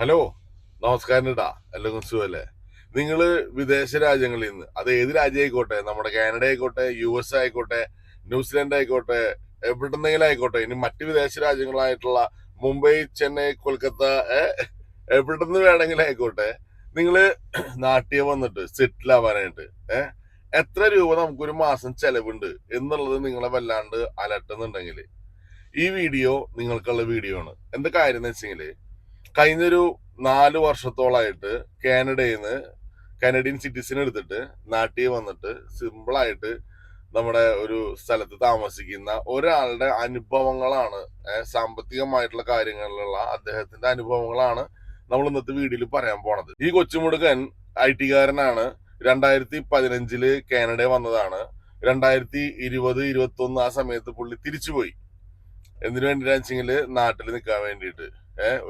Hello നമസ്കാരം കേട്ടാ എല്ലാവർക്കും സുഖല്ലേ? നിങ്ങൾ വിദേശ രാജ്യങ്ങളിൽ നിന്ന് അത് ഏത് രാജ്യം ആയിക്കോട്ടെ നമ്മുടെ കാനഡ ആയിക്കോട്ടെ യു എസ് ആയിക്കോട്ടെ ന്യൂസിലൻഡ് ആയിക്കോട്ടെ എവിടെന്നെങ്കിലും ആയിക്കോട്ടെ ഇനി മറ്റ് വിദേശ രാജ്യങ്ങളായിട്ടുള്ള മുംബൈ ചെന്നൈ കൊൽക്കത്ത ഏ, എവിടുന്ന് വേണമെങ്കിലും ആയിക്കോട്ടെ നിങ്ങൾ നാട്ടിൽ വന്നിട്ട് സെറ്റിൽ ആവാനായിട്ട് ഏഹ് എത്ര രൂപ നമുക്കൊരു മാസം ചെലവുണ്ട് എന്നുള്ളത് നിങ്ങളെ വല്ലാണ്ട് അലട്ടുന്നുണ്ടെങ്കിൽ ഈ വീഡിയോ നിങ്ങൾക്കുള്ള വീഡിയോ ആണ്. എന്ത് കാര്യം എന്ന് വെച്ചെങ്കിൽ കഴിഞ്ഞൊരു നാല് വർഷത്തോളായിട്ട് കാനഡയിൽ നിന്ന് കാനഡിയൻ സിറ്റിസൺ എടുത്തിട്ട് നാട്ടിൽ വന്നിട്ട് സിമ്പിളായിട്ട് നമ്മുടെ ഒരു സ്ഥലത്ത് താമസിക്കുന്ന ഒരാളുടെ അനുഭവങ്ങളാണ് സാമ്പത്തികമായിട്ടുള്ള കാര്യങ്ങളിലുള്ള അദ്ദേഹത്തിന്റെ അനുഭവങ്ങളാണ് നമ്മൾ ഇന്നത്തെ വീഡിയോയിൽ പറയാൻ പോണത്. ഈ കൊച്ചുമുടുക്കൻ ഐ ടിക്കാരനാണ് രണ്ടായിരത്തി പതിനഞ്ചിൽ കാനഡ വന്നതാണ്. രണ്ടായിരത്തി ഇരുപത് ഇരുപത്തി ഒന്ന് ആ സമയത്ത് പുള്ളി തിരിച്ചുപോയി. എന്തിനു വേണ്ടിയിട്ടാണെന്ന് വെച്ചെങ്കിൽ നാട്ടിൽ നിൽക്കാൻ വേണ്ടിയിട്ട്.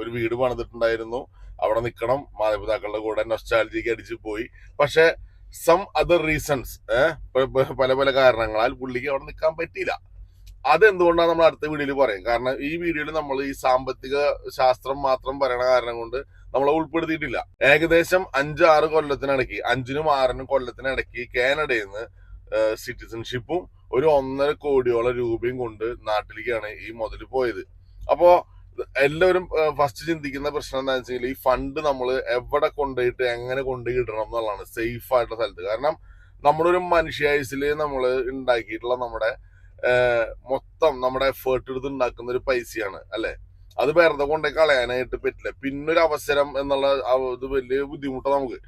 ഒരു വീട് പണിതിട്ടുണ്ടായിരുന്നു. അവിടെ നിൽക്കണം മാതാപിതാക്കളുടെ കൂടെ നൊസ്റ്റാലജിക്ക് അടിച്ചു പോയി. പക്ഷെ സം അതർ റീസൺസ് പല പല കാരണങ്ങളാൽ പുള്ളിക്ക് അവിടെ നിൽക്കാൻ പറ്റിയില്ല. അതെന്തുകൊണ്ടാണ് നമ്മൾ അടുത്ത വീഡിയോയിൽ പറയും? കാരണം ഈ വീഡിയോയിൽ നമ്മൾ ഈ സാമ്പത്തിക ശാസ്ത്രം മാത്രം പറയണ കാരണം കൊണ്ട് നമ്മൾ ഉൾപ്പെടുത്തിയിട്ടില്ല. ഏകദേശം അഞ്ച് ആറ് കൊല്ലത്തിനിടയ്ക്ക് അഞ്ചിനും ആറിനും കൊല്ലത്തിനിടയ്ക്ക് കാനഡയിൽ നിന്ന് സിറ്റിസൺഷിപ്പും ഒരു ഒന്നര കോടിയോളം രൂപയും കൊണ്ട് നാട്ടിലേക്കാണ് ഈ മുതൽ പോയത്. അപ്പോ എല്ലാവരും ഫസ്റ്റ് ചിന്തിക്കുന്ന പ്രശ്നം എന്താണെന്ന് വെച്ചാൽ ഈ ഫണ്ട് നമ്മൾ എവിടെ കൊണ്ടുപോയിട്ട് എങ്ങനെ കൊണ്ടുപോയി ഇടണം എന്നുള്ളതാണ് സേഫ് ആയിട്ടുള്ള സ്ഥലത്ത്. കാരണം നമ്മളൊരു മനുഷ്യായുസിൽ നമ്മൾ ഉണ്ടാക്കിയിട്ടുള്ള നമ്മുടെ മൊത്തം നമ്മുടെ എഫേർട്ട് എടുത്ത് ഉണ്ടാക്കുന്ന ഒരു പൈസയാണ് അല്ലെ? അത് വെറുതെ കൊണ്ടുപോയി കളയാനായിട്ട് പറ്റില്ല. പിന്നൊരു അവസരം എന്നുള്ള ഇത് വലിയ ബുദ്ധിമുട്ടാണ് നമുക്ക്.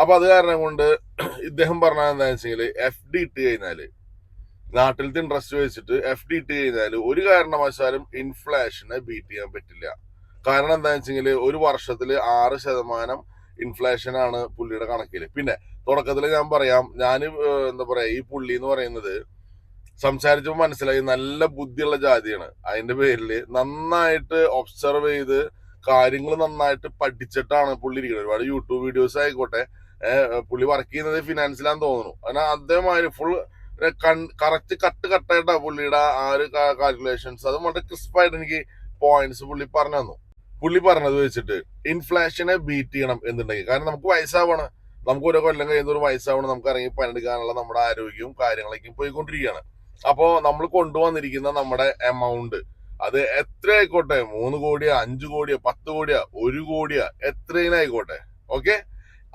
അപ്പൊ അത് കാരണം കൊണ്ട് ഇദ്ദേഹം പറഞ്ഞ എന്താണെന്ന് വെച്ചാൽ എഫ് ഡി ഇട്ട് കഴിഞ്ഞാൽ നാട്ടിലത്തെ ഇൻട്രസ്റ്റ് വെച്ചിട്ട് എഫ് ഡി ഇട്ട് കഴിഞ്ഞാൽ ഒരു കാരണവശാലും ഇൻഫ്ലേഷനെ ബീറ്റ് ചെയ്യാൻ പറ്റില്ല. കാരണം എന്താണെന്ന് വെച്ചെങ്കിൽ ഒരു വർഷത്തിൽ ആറ് ശതമാനം ഇൻഫ്ലേഷൻ ആണ് പുള്ളിയുടെ കണക്കിൽ പിന്നെ തുടക്കത്തിൽ ഞാൻ പറയാം ഞാൻ എന്താ പറയാ ഈ പുള്ളി എന്ന് പറയുന്നത് സംസാരിച്ചപ്പോൾ മനസ്സിലായി നല്ല ബുദ്ധിയുള്ള ജാതിയാണ്. അതിന്റെ പേരിൽ നന്നായിട്ട് ഒബ്സർവ് ചെയ്ത് കാര്യങ്ങൾ നന്നായിട്ട് പഠിച്ചിട്ടാണ് പുള്ളി ഇരിക്കുന്നത്. ഒരുപാട് യൂട്യൂബ് വീഡിയോസ് ആയിക്കോട്ടെ പുള്ളി വർക്ക് ചെയ്യുന്നത് ഫിനാൻസിലാന്ന് തോന്നുന്നു. കാരണം അതേമാതിരി ഫുൾ കറക്റ്റ് കട്ട് കട്ടായിട്ടാ പുള്ളിയുടെ ആ ഒരു കാൽക്കുലേഷൻസ് അത് വളരെ ക്രിസ്പായിട്ട് എനിക്ക് പോയിന്റ്സ് പുള്ളി പറഞ്ഞു തന്നു. പുള്ളി പറഞ്ഞത് വെച്ചിട്ട് ഇൻഫ്ലേഷനെ ബീറ്റ് ചെയ്യണം എന്നുണ്ടെങ്കിൽ. കാരണം നമുക്ക് വയസ്സാവണം. നമുക്ക് ഓരോ കൊല്ലം കഴിയുന്ന ഒരു വയസ്സാവണം നമുക്ക് ഇറങ്ങി പണിയെടുക്കാനുള്ള നമ്മുടെ ആരോഗ്യവും കാര്യങ്ങളൊക്കെ പോയിക്കൊണ്ടിരിക്കുകയാണ്. അപ്പോ നമ്മൾ കൊണ്ടുവന്നിരിക്കുന്ന നമ്മുടെ എമൗണ്ട് അത് എത്ര ആയിക്കോട്ടെ? മൂന്ന് കോടിയോ അഞ്ചു കോടിയോ പത്ത് കോടിയോ ഒരു കോടിയോ എത്രയിനായിക്കോട്ടെ ഓക്കെ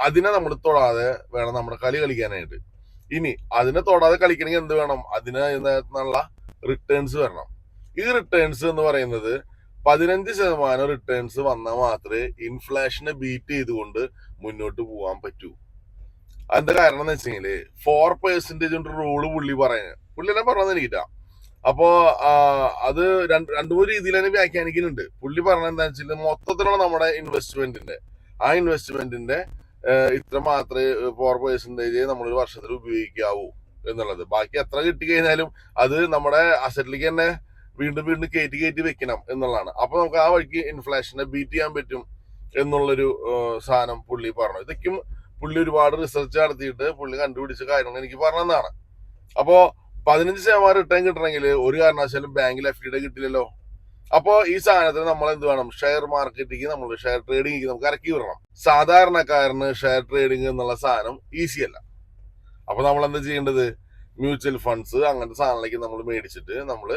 അതിനെ നമ്മൾ തൊടാതെ വേണം നമ്മുടെ കളി കളിക്കാനായിട്ട്. ഇനി അതിനെ തൊടാതെ കളിക്കണമെങ്കിൽ എന്ത് വേണം? അതിന് നല്ല റിട്ടേൺസ് വരണം. ഈ റിട്ടേൺസ് എന്ന് പറയുന്നത് പതിനഞ്ച് ശതമാനം റിട്ടേൺസ് വന്നാൽ മാത്രമേ ഇൻഫ്ലേഷനെ ബീറ്റ് ചെയ്തുകൊണ്ട് മുന്നോട്ട് പോകാൻ പറ്റൂ. അതിന്റെ കാരണം എന്ന് വെച്ചെങ്കിൽ ഫോർ പെർസെന്റേജ് കൊണ്ട് റൂൾ പുള്ളി പറയുന്നത് പുള്ളി തന്നെ പറഞ്ഞത് എനിക്കിട്ടാ അപ്പോ അത് രണ്ട് രണ്ടു മൂന്ന് രീതിയിൽ തന്നെ വ്യാഖ്യാനിക്കുന്നുണ്ട്. പുള്ളി പറഞ്ഞ എന്താ വെച്ചാൽ മൊത്തത്തിലുള്ള നമ്മുടെ ഇൻവെസ്റ്റ്മെന്റിന്റെ ആ ഇൻവെസ്റ്റ്മെന്റിന്റെ ഇത്ര മാത്രമേ ഫോർ പേഴ്സന്റേജ് നമ്മൾ ഒരു വർഷത്തിൽ ഉപയോഗിക്കാവൂ എന്നുള്ളത്. ബാക്കി എത്ര കിട്ടി കഴിഞ്ഞാലും അത് നമ്മുടെ അസറ്റിലേക്ക് തന്നെ വീണ്ടും വീണ്ടും കയറ്റി കയറ്റി വെക്കണം എന്നുള്ളതാണ്. അപ്പൊ നമുക്ക് ആ വഴിക്ക് ഇൻഫ്ലേഷനെ ബീറ്റ് ചെയ്യാൻ പറ്റും എന്നുള്ളൊരു സാധനം പുള്ളി പറഞ്ഞു. ഇതൊക്കെയും പുള്ളി ഒരുപാട് റിസർച്ച് നടത്തിയിട്ട് പുള്ളി കണ്ടുപിടിച്ച കാര്യങ്ങൾ എനിക്ക് പറഞ്ഞതാണ് അപ്പോ പതിനഞ്ച് ശതമാനം റിട്ടേൺ കിട്ടണമെങ്കിൽ ഒരു കാരണവശാലും ബാങ്കിൽ എഫ് ഡിയുടെ കിട്ടില്ലല്ലോ. അപ്പോ ഈ സാധനത്തിന് നമ്മൾ എന്ത് വേണം? ഷെയർ മാർക്കറ്റിലേക്ക് നമ്മൾ ഷെയർ ട്രേഡിംഗ് നമുക്ക് ഇറക്കി വിടണം. സാധാരണക്കാരന് ഷെയർ ട്രേഡിംഗ് എന്നുള്ള സാധനം ഈസി അല്ല. അപ്പൊ നമ്മൾ എന്താ ചെയ്യേണ്ടത്? മ്യൂച്വൽ ഫണ്ട്സ് അങ്ങനത്തെ സാധനങ്ങളിലേക്ക് നമ്മൾ മേടിച്ചിട്ട് നമ്മൾ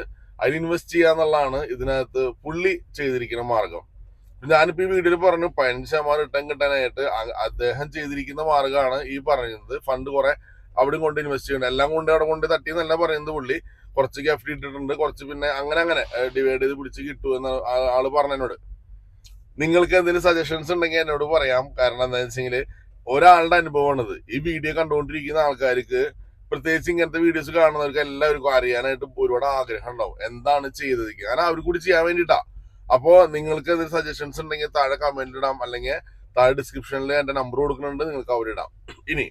അതിൽ ഇൻവെസ്റ്റ് ചെയ്യുക എന്നുള്ളതാണ് ഇതിനകത്ത് പുള്ളി ചെയ്തിരിക്കുന്ന മാർഗം. ഞാനിപ്പോ ഈ വീഡിയോയിൽ പറഞ്ഞു പതിനഞ്ച് ശതമാനം റിട്ടേൺ കിട്ടാനായിട്ട് അദ്ദേഹം ചെയ്തിരിക്കുന്ന മാർഗമാണ് ഈ പറയുന്നത്. ഫണ്ട് കുറെ അവിടെ കൊണ്ട് ഇൻവെസ്റ്റ് ചെയ്യണം. എല്ലാം കൊണ്ട് അവിടെ കൊണ്ട് തട്ടിയെന്നല്ല പറയുന്നത് പുള്ളി. കുറച്ച് ഗഫ്റ്റ് ഇട്ടിട്ടുണ്ട് കുറച്ച് പിന്നെ അങ്ങനെ അങ്ങനെ ഡിവൈഡ് ചെയ്ത് പിടിച്ച് കിട്ടൂ എന്ന് ആൾ പറഞ്ഞു എന്നോട് നിങ്ങൾക്ക് എന്തെങ്കിലും സജഷൻസ് ഉണ്ടെങ്കിൽ എന്നോട് പറയാം. കാരണം എന്താണെന്ന് വെച്ചെങ്കിൽ ഒരാളുടെ അനുഭവമാണിത്. ഈ വീഡിയോ കണ്ടുകൊണ്ടിരിക്കുന്ന ആൾക്കാർക്ക് പ്രത്യേകിച്ച് ഇങ്ങനത്തെ വീഡിയോസ് കാണുന്നവർക്ക് എല്ലാവർക്കും അറിയാനായിട്ട് ഒരുപാട് ആഗ്രഹം ഉണ്ടാവും. എന്താണ് ചെയ്തത്? കാരണം അവർ കൂടി ചെയ്യാൻ വേണ്ടിയിട്ടാ. അപ്പോൾ നിങ്ങൾക്ക് എന്തെങ്കിലും സജഷൻസ് ഉണ്ടെങ്കിൽ താഴെ കമന്റ് ഇടാം. അല്ലെങ്കിൽ താഴെ ഡിസ്ക്രിപ്ഷനിൽ എന്റെ നമ്പർ കൊടുക്കുന്നുണ്ട്. നിങ്ങൾക്ക് അവരിടാം ഇനി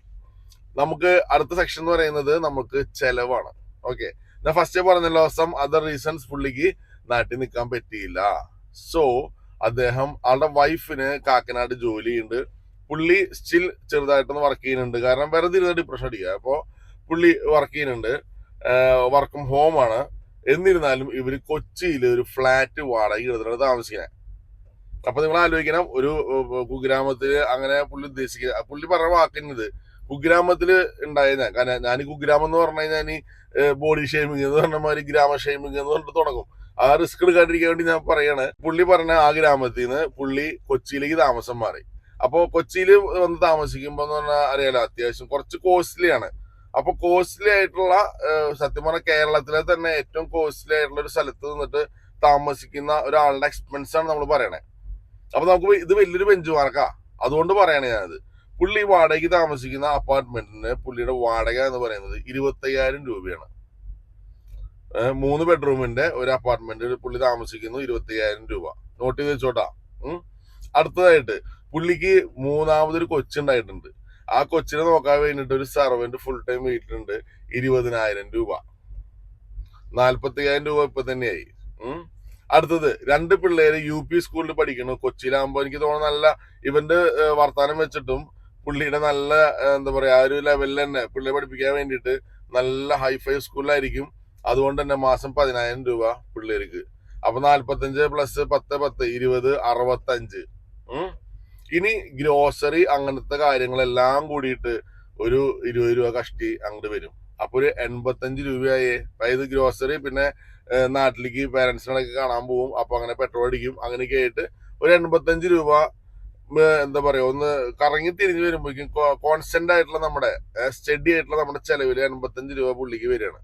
നമുക്ക് അടുത്ത സെക്ഷൻ എന്ന് പറയുന്നത് നമുക്ക് ചെലവാണ്. ഓക്കെ ഞാൻ ഫസ്റ്റ് പറഞ്ഞല്ലോ സം അതർ റീസൺസ് പുള്ളിക്ക് നാട്ടിൽ നിൽക്കാൻ പറ്റിയില്ല. സോ അദ്ദേഹം ആളുടെ വൈഫിന് കാക്കനാട് ജോലിയുണ്ട് പുള്ളി സ്റ്റിൽ ചെറുതായിട്ടൊന്ന് വർക്ക് ചെയ്യുന്നുണ്ട്. കാരണം വെറുതെ ഇരുന്ന് ഡിപ്രഷൻ അടിക്കുക. അപ്പോൾ പുള്ളി വർക്ക് ചെയ്യുന്നുണ്ട്. വർക്കും ഹോം ആണ്. എന്നിരുന്നാലും ഇവർ കൊച്ചിയിൽ ഒരു ഫ്ലാറ്റ് വാടക എടുത്തിട്ടാണ് താമസിക്കുന്നത്. അപ്പൊ നിങ്ങൾ ആലോചിക്കണം ഒരു കുഗ്രാമത്തിൽ അങ്ങനെ പുള്ളി ഉദ്ദേശിക്കുക പുള്ളി പറഞ്ഞ വാക്കുന്നത് കുഗ്രാമത്തിൽ ഉണ്ടായ ഞാൻ കാരണം ഞാൻ കുഗ്രാമം എന്ന് പറഞ്ഞു കഴിഞ്ഞാൽ ബോഡി ഷെയ്മിങ് എന്ന് പറഞ്ഞ മാതിരി ഗ്രാമ ഷെയ്മിങ് എന്ന് പറഞ്ഞിട്ട് തുടങ്ങും. ആ റിസ്ക് എടുക്കാണ്ടിരിക്കാൻ വേണ്ടി ഞാൻ പറയാണ് പുള്ളി പറഞ്ഞ ആ ഗ്രാമത്തിൽ നിന്ന് പുള്ളി കൊച്ചിയിലേക്ക് താമസം മാറി. അപ്പോ കൊച്ചിയിൽ വന്ന് താമസിക്കുമ്പോൾ എന്ന് പറഞ്ഞാൽ അറിയാലോ അത്യാവശ്യം കുറച്ച് കോസ്റ്റ്ലി ആണ്. അപ്പൊ കോസ്റ്റ്ലി ആയിട്ടുള്ള സത്യം പറഞ്ഞ കേരളത്തിലെ തന്നെ ഏറ്റവും കോസ്റ്റ്ലി ആയിട്ടുള്ള ഒരു സ്ഥലത്ത് നിന്നിട്ട് താമസിക്കുന്ന ഒരാളുടെ എക്സ്പെൻസ് ആണ് നമ്മൾ പറയണേ. അപ്പൊ നമുക്ക് ഇത് വലിയൊരു ബെഞ്ച് മാർക്കാ അതുകൊണ്ട് പറയണേ ഞാനത്. പുള്ളി വാടകയ്ക്ക് താമസിക്കുന്ന അപ്പാർട്ട്മെന്റിന് പുള്ളിയുടെ വാടക എന്ന് പറയുന്നത് ഇരുപത്തയ്യായിരം രൂപയാണ്. മൂന്ന് ബെഡ്റൂമിന്റെ ഒരു അപ്പാർട്ട്മെന്റിൽ പുള്ളി താമസിക്കുന്നു ഇരുപത്തയ്യായിരം രൂപ. നോട്ട് ചെയ്ത് വെച്ചോട്ടാ. അടുത്തതായിട്ട് പുള്ളിക്ക് മൂന്നാമതൊരു കൊച്ചുണ്ടായിട്ടുണ്ട്. ആ കൊച്ചിനെ നോക്കാൻ വേണ്ടിട്ട് ഒരു സർവന്റ് ഫുൾ ടൈം വീട്ടിലുണ്ട്. ഇരുപതിനായിരം രൂപ. നാല്പത്തയ്യായിരം രൂപ ഇപ്പൊ തന്നെയായി. അടുത്തത് രണ്ട് പിള്ളേര് യു പി സ്കൂളിൽ പഠിക്കുന്നു. കൊച്ചിയിലാകുമ്പോ എനിക്ക് തോന്നുന്നു നല്ല ഇവന്റെ വർത്താനം വെച്ചിട്ടും പുള്ളിയുടെ നല്ല എന്താ പറയാ ആ ഒരു ലെവലിൽ തന്നെ. പുള്ളിയെ പഠിപ്പിക്കാൻ വേണ്ടിയിട്ട് നല്ല ഹൈഫൈ സ്കൂളിലായിരിക്കും അതുകൊണ്ട് തന്നെ മാസം പതിനായിരം രൂപ പിള്ളേർക്ക് അപ്പൊ നാല്പത്തഞ്ച് പ്ലസ് പത്ത് പത്ത് ഇരുപത് അറുപത്തഞ്ച്. ഇനി ഗ്രോസറി അങ്ങനത്തെ കാര്യങ്ങളെല്ലാം കൂടിയിട്ട് ഒരു ഇരുപത് രൂപ കഷ്ടി അങ്ങോട്ട് വരും. അപ്പൊ ഒരു എൺപത്തഞ്ച് രൂപയായി. അതായത് ഗ്രോസറി പിന്നെ നാട്ടിലേക്ക് പേരൻസിനൊക്കെ കാണാൻ പോവും. അപ്പൊ അങ്ങനെ പെട്രോൾ അടിക്കും. അങ്ങനെയൊക്കെ ആയിട്ട് ഒരു എൺപത്തഞ്ച് രൂപ എന്താ പറയാ ഒന്ന് കറങ്ങി തിരിഞ്ഞു വരുമ്പോഴേക്കും കോൺസ്റ്റന്റ് ആയിട്ടുള്ള നമ്മുടെ സ്റ്റഡി ആയിട്ടുള്ള നമ്മുടെ ചെലവിൽ എൺപത്തഞ്ച് രൂപ പുള്ളിക്ക് വരികയാണ്.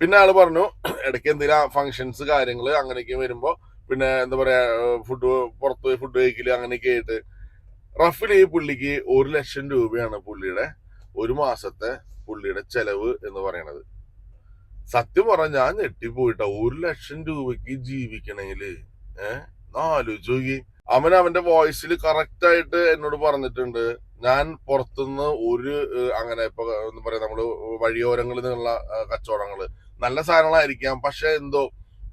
പിന്നെ ആൾ പറഞ്ഞു ഇടയ്ക്ക് എന്തെങ്കിലും ഫങ്ഷൻസ് കാര്യങ്ങൾ അങ്ങനെയൊക്കെ വരുമ്പോ പിന്നെ എന്താ പറയാ ഫുഡ് പുറത്ത് പോയി ഫുഡ് കഴിക്കൽ അങ്ങനെയൊക്കെ ആയിട്ട്. റഫിൽ ഈ പുള്ളിക്ക് ഒരു ലക്ഷം രൂപയാണ് പുള്ളിയുടെ ഒരു മാസത്തെ പുള്ളിയുടെ ചെലവ് എന്ന് പറയണത്. സത്യം പറഞ്ഞ ഞാൻ ഞെട്ടിപ്പോയിട്ട. ഒരു ലക്ഷം രൂപയ്ക്ക് ജീവിക്കണമെങ്കിൽ ഏഹ് ആലോചിച്ച് നോക്കി അവൻ അവന്റെ വോയിസിൽ കറക്റ്റ് ആയിട്ട് എന്നോട് പറഞ്ഞിട്ടുണ്ട്. ഞാൻ പുറത്തുനിന്ന് ഒരു അങ്ങനെ ഇപ്പൊ എന്താ പറയാ നമ്മൾ വഴിയോരങ്ങളിൽ നിന്നുള്ള കച്ചവടങ്ങൾ നല്ല സാധനങ്ങളായിരിക്കാം. പക്ഷെ എന്തോ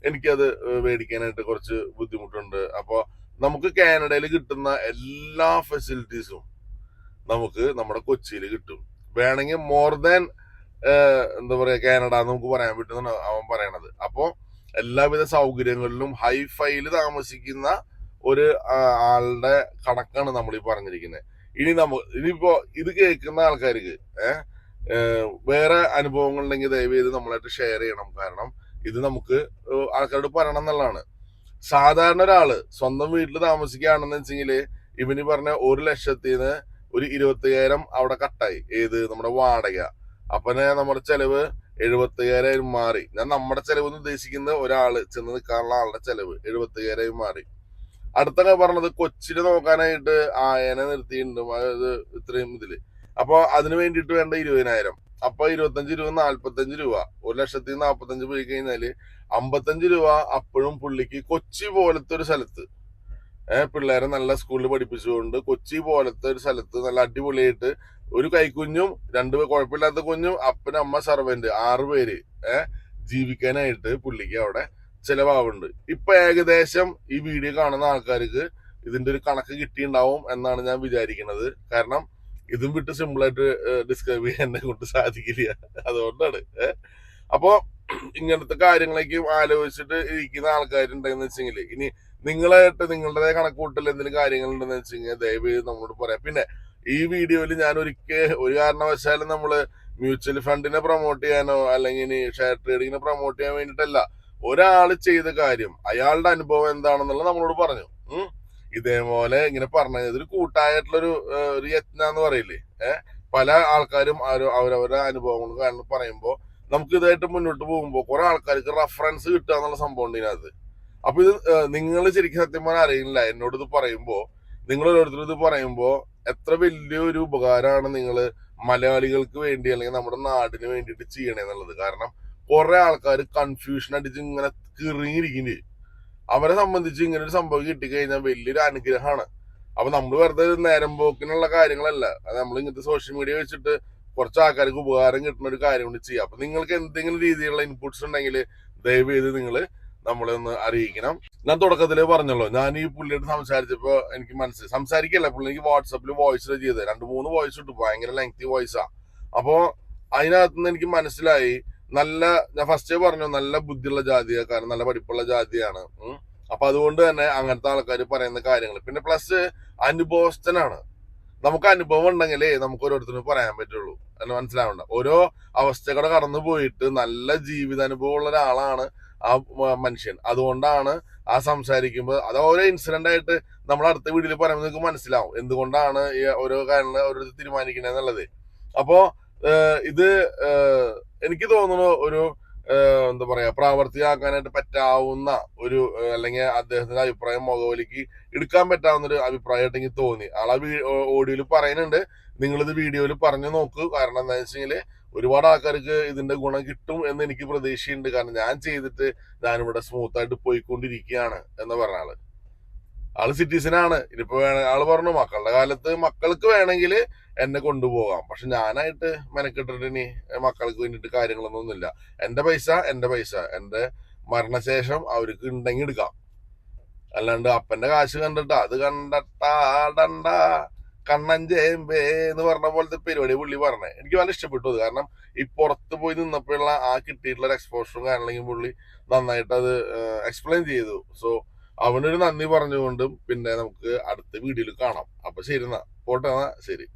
എനിക്കത് മേടിക്കാനായിട്ട് കുറച്ച് ബുദ്ധിമുട്ടുണ്ട്. അപ്പൊ നമുക്ക് കാനഡയിൽ കിട്ടുന്ന എല്ലാ ഫെസിലിറ്റീസും നമുക്ക് നമ്മുടെ കൊച്ചിയിൽ കിട്ടും. വേണമെങ്കിൽ മോർ ദാൻ എന്താ പറയാ കാനഡ നമുക്ക് പറയാൻ പറ്റുന്ന അവൻ പറയണത്. അപ്പോ എല്ലാവിധ സൗകര്യങ്ങളിലും ഹൈഫൈയിൽ താമസിക്കുന്ന ഒരു ആളുടെ കണക്കാണ് നമ്മൾ ഈ പറഞ്ഞിരിക്കുന്നത് ഇനി നമ്മ ഇനിയിപ്പോ ഇത് കേൾക്കുന്ന ആൾക്കാർക്ക് വേറെ അനുഭവങ്ങൾ ഉണ്ടെങ്കിൽ ദയവ് ചെയ്ത് നമ്മളായിട്ട് ഷെയർ ചെയ്യണം. കാരണം ഇത് നമുക്ക് ആൾക്കാരോട് പറയണം എന്നുള്ളതാണ്. സാധാരണ ഒരാൾ സ്വന്തം വീട്ടിൽ താമസിക്കുകയാണെന്ന് വെച്ചെങ്കിൽ ഇവന് പറഞ്ഞ ഒരു ലക്ഷത്തിന് ഒരു ഇരുപത്തയ്യായിരം അവിടെ കട്ടായി. ഏത്? നമ്മുടെ വാടക. അപ്പനെ നമ്മുടെ ചെലവ് എഴുപത്തയ്യായിരം മാറി. ഞാൻ നമ്മുടെ ചെലവ് എന്ന് ഉദ്ദേശിക്കുന്നത് ഒരാൾ ചെന്ന് നിൽക്കാനുള്ള ആളുടെ ചെലവ് എഴുപത്തയ്യായിരം മാറി. അടുത്ത പറഞ്ഞത് കൊച്ചിനെ നോക്കാനായിട്ട് ആയനെ നിർത്തിയിട്ടുണ്ട്. അതായത് ഇത്രയും ഇതിൽ. അപ്പൊ അതിന് വേണ്ടിയിട്ട് വേണ്ട ഇരുപതിനായിരം. അപ്പൊ ഇരുപത്തഞ്ച് രൂപ നാല്പത്തഞ്ച് രൂപ. ഒരു ലക്ഷത്തി നാപ്പത്തഞ്ച് പോയി കഴിഞ്ഞാൽ അമ്പത്തഞ്ച് രൂപ അപ്പോഴും പുള്ളിക്ക് കൊച്ചി പോലത്തെ ഒരു സ്ഥലത്ത്. ഏഹ് പിള്ളേരെ നല്ല സ്കൂളിൽ പഠിപ്പിച്ചുകൊണ്ട് കൊച്ചി പോലത്തെ ഒരു സ്ഥലത്ത് നല്ല അടിപൊളിയായിട്ട് ഒരു കൈക്കുഞ്ഞും രണ്ട് കുഴപ്പമില്ലാത്ത കുഞ്ഞും അപ്പനും അമ്മ സർവന്റ് ആറ് പേര് ഏഹ് ജീവിക്കാനായിട്ട് പുള്ളിക്ക് അവിടെ ചെലവാവുന്നുണ്ട്. ഇപ്പൊ ഏകദേശം ഈ വീഡിയോ കാണുന്ന ആൾക്കാർക്ക് ഇതിന്റെ ഒരു കണക്ക് കിട്ടിയിട്ടുണ്ടാവും എന്നാണ് ഞാൻ വിചാരിക്കുന്നത്. കാരണം ഇതും വിട്ട് സിമ്പിൾ ആയിട്ട് ഡിസ്ക്രൈബ് ചെയ്യാൻ എന്നെ കൊണ്ട് സാധിക്കില്ല. അതുകൊണ്ടാണ് അപ്പോ ഇങ്ങനത്തെ കാര്യങ്ങളേക്കും ആലോചിച്ചിട്ട് ഇരിക്കുന്ന ആൾക്കാരുണ്ടെന്ന് വെച്ചെങ്കിൽ ഇനി നിങ്ങളായിട്ട് നിങ്ങളുടേതായ കണക്കൂട്ടൽ എന്തെങ്കിലും കാര്യങ്ങൾ ഉണ്ടെന്ന് വെച്ചെങ്കിൽ ദയവേത് നമ്മളോട് പറയാം. പിന്നെ ഈ വീഡിയോയിൽ ഞാൻ ഒരിക്കൽ ഒരു കാരണവശാലും നമ്മൾ മ്യൂച്വൽ ഫണ്ടിനെ പ്രൊമോട്ട് ചെയ്യാനോ അല്ലെങ്കിൽ ഷെയർ ട്രേഡിങ്ങിനെ പ്രൊമോട്ട് ചെയ്യാൻ വേണ്ടിയിട്ടല്ല ഒരാൾ ചെയ്ത കാര്യം അയാളുടെ അനുഭവം എന്താണെന്നുള്ളത് നമ്മളോട് പറഞ്ഞു. ഇതേപോലെ ഇങ്ങനെ പറഞ്ഞ ഇതൊരു കൂട്ടായിട്ടുള്ളൊരു ഒരു യത്ന എന്ന് പറയില്ലേ? ഏഹ് പല ആൾക്കാരും അവരവരുടെ അനുഭവങ്ങൾ കാരണം പറയുമ്പോൾ നമുക്ക് ഇതായിട്ട് മുന്നോട്ട് പോകുമ്പോൾ കുറെ ആൾക്കാർക്ക് റെഫറൻസ് കിട്ടുക എന്നുള്ള സംഭവം ഉണ്ട് ഇതിനകത്ത്. അപ്പൊ ഇത് നിങ്ങൾ ശരിക്കും സത്യം പറഞ്ഞാൽ അറിയില്ല. എന്നോട് ഇത് പറയുമ്പോൾ നിങ്ങൾ ഓരോരുത്തരും ഇത് പറയുമ്പോൾ എത്ര വലിയൊരു ഉപകാരമാണ് നിങ്ങൾ മലയാളികൾക്ക് വേണ്ടി അല്ലെങ്കിൽ നമ്മുടെ നാടിന് വേണ്ടിയിട്ട് ചെയ്യണേ എന്നുള്ളത്. കാരണം കുറെ ആൾക്കാർ കൺഫ്യൂഷൻ അടിച്ച് ഇങ്ങനെ കിറിങ്ങിയിരിക്കുന്നത് അവരെ സംബന്ധിച്ച് ഇങ്ങനെ ഒരു സംഭവം കിട്ടിക്കഴിഞ്ഞാൽ വലിയൊരു അനുഗ്രഹമാണ് അപ്പൊ നമ്മൾ വെറുതെ നേരം പോക്കിനുള്ള കാര്യങ്ങളല്ല. അത് നമ്മൾ ഇങ്ങനത്തെ സോഷ്യൽ മീഡിയ വെച്ചിട്ട് കുറച്ച് ആൾക്കാർക്ക് ഉപകാരം കിട്ടുന്ന ഒരു കാര്യം കൊണ്ട് ചെയ്യാം. അപ്പൊ നിങ്ങൾക്ക് എന്തെങ്കിലും രീതിയിലുള്ള ഇൻപുട്സ് ഉണ്ടെങ്കിൽ ദയവ് ചെയ്ത് നിങ്ങൾ നമ്മളെ ഒന്ന് അറിയിക്കണം. ഞാൻ തുടക്കത്തിൽ പറഞ്ഞല്ലോ ഞാൻ ഈ പുള്ളിയോട് സംസാരിച്ചപ്പോ എനിക്ക് മനസ്സിലായി. സംസാരിക്കല്ല പുള്ളി എനിക്ക് വാട്സപ്പിൽ വോയിസ് ചെയ്ത് രണ്ട് മൂന്ന് വോയിസ് ഇട്ടു. ഭയങ്കര ലെങ്തി വോയിസാ അപ്പോ അതിനകത്തുനിന്ന് എനിക്ക് മനസ്സിലായി നല്ല ഞാൻ ഫസ്റ്റ് പറഞ്ഞു നല്ല ബുദ്ധിയുള്ള ജാതിയാണ് കാരണം നല്ല പഠിപ്പുള്ള ജാതിയാണ്. അപ്പൊ അതുകൊണ്ട് തന്നെ അങ്ങനത്തെ ആൾക്കാർ പറയുന്ന കാര്യങ്ങൾ പിന്നെ പ്ലസ് അനുഭവസ്ഥനാണ്. നമുക്ക് അനുഭവം ഉണ്ടെങ്കിലേ നമുക്ക് ഓരോരുത്തരും പറയാൻ പറ്റുള്ളൂ. എന്ന് മനസ്സിലാവണ്ട. ഓരോ അവസ്ഥകളെ കടന്നു പോയിട്ട് നല്ല ജീവിതാനുഭവം ഉള്ള ഒരാളാണ് ആ മനുഷ്യൻ. അതുകൊണ്ടാണ് ആ സംസാരിക്കുമ്പോൾ അത് ഓരോ ഇൻസിഡന്റ് ആയിട്ട് നമ്മൾ അടുത്ത വീട്ടിൽ പറയുമ്പോൾ നിങ്ങൾക്ക് മനസ്സിലാവും. എന്തുകൊണ്ടാണ് ഈ ഓരോ കാര്യങ്ങൾ ഓരോരുത്തർ തീരുമാനിക്കണേ എന്നുള്ളത്. അപ്പോ ഇത് എനിക്ക് തോന്നുന്നു ഒരു എന്താ പറയാ പ്രാവർത്തികമാക്കാനായിട്ട് പറ്റാവുന്ന ഒരു അല്ലെങ്കിൽ അദ്ദേഹത്തിന്റെ അഭിപ്രായം മുഖവലിക്ക് എടുക്കാൻ പറ്റാവുന്ന ഒരു അഭിപ്രായമായിട്ട് എനിക്ക് തോന്നി. ആളെ ഓഡിയോയിൽ പറയുന്നുണ്ട്. നിങ്ങളിത് വീഡിയോയിൽ പറഞ്ഞു നോക്ക്. കാരണം എന്താ വെച്ചെങ്കിൽ ഒരുപാട് ആൾക്കാർക്ക് ഇതിന്റെ ഗുണം കിട്ടും എന്ന് എനിക്ക് പ്രതീക്ഷയുണ്ട്. കാരണം ഞാൻ ചെയ്തിട്ട് ഞാനിവിടെ സ്മൂത്ത് ആയിട്ട് പോയിക്കൊണ്ടിരിക്കുകയാണ് എന്ന് പറഞ്ഞ ആൾ. ആൾ സിറ്റിസനാണ് ഇനിയിപ്പോ വേണ ആൾ പറഞ്ഞു മക്കളുടെ കാലത്ത് മക്കൾക്ക് വേണമെങ്കിൽ എന്നെ കൊണ്ടുപോകാം. പക്ഷെ ഞാനായിട്ട് മെനക്കെട്ടിട്ട് ഇനി മക്കൾക്ക് വേണ്ടിയിട്ട് കാര്യങ്ങളൊന്നുമില്ല. എന്റെ പൈസ എന്റെ പൈസ. എന്റെ മരണശേഷം അവർക്ക് ഉണ്ടെങ്കിൽ എടുക്കാം. അല്ലാണ്ട് അപ്പന്റെ കാശ് കണ്ടിട്ട് അത് കണ്ടട്ടാടണ്ട കണ്ണഞ്ചേമ്പേ എന്ന് പറഞ്ഞ പോലത്തെ പരിപാടി പുള്ളി പറഞ്ഞത് എനിക്ക് വളരെ ഇഷ്ടപ്പെട്ടു അത്. കാരണം ഈ പുറത്ത് പോയി നിന്നപ്പോഴുള്ള ആ കിട്ടിയിട്ടുള്ള ഒരു എക്സ്പോഷറും കാര്യങ്ങളെങ്കിൽ പുള്ളി നന്നായിട്ട് അത് എക്സ്പ്ലെയിൻ ചെയ്തു. സോ അവനൊരു നന്ദി പറഞ്ഞുകൊണ്ടും പിന്നെ നമുക്ക് അടുത്ത വീഡിയോയിൽ കാണാം. അപ്പൊ ശരി എന്നാ. പോട്ടെ എന്നാ. ശരി.